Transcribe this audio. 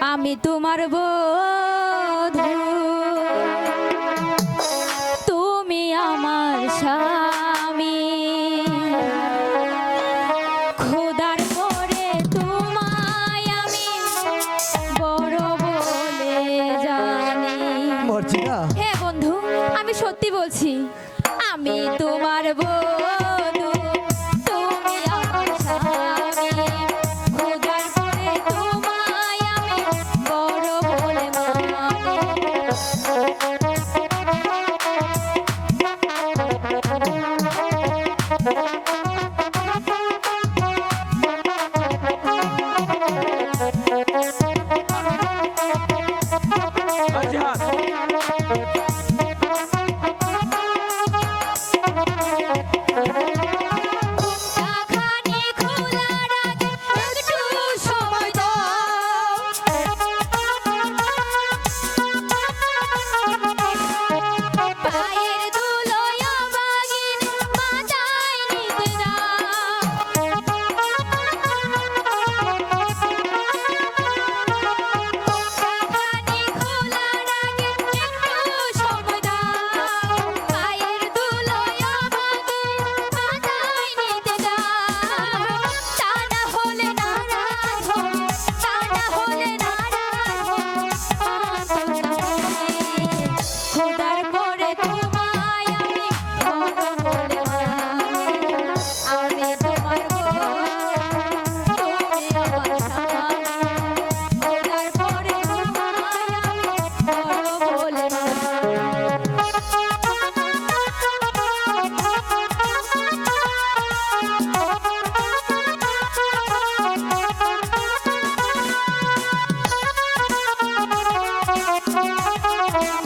আমি তোমার বধূ তুমি আমার স্বামী। খোদার পরে তোমায় আমি বড় বলে জানি। হ্যাঁ বন্ধু আমি সত্যি বলছি আমি তোমার ইতিহাস Thank you.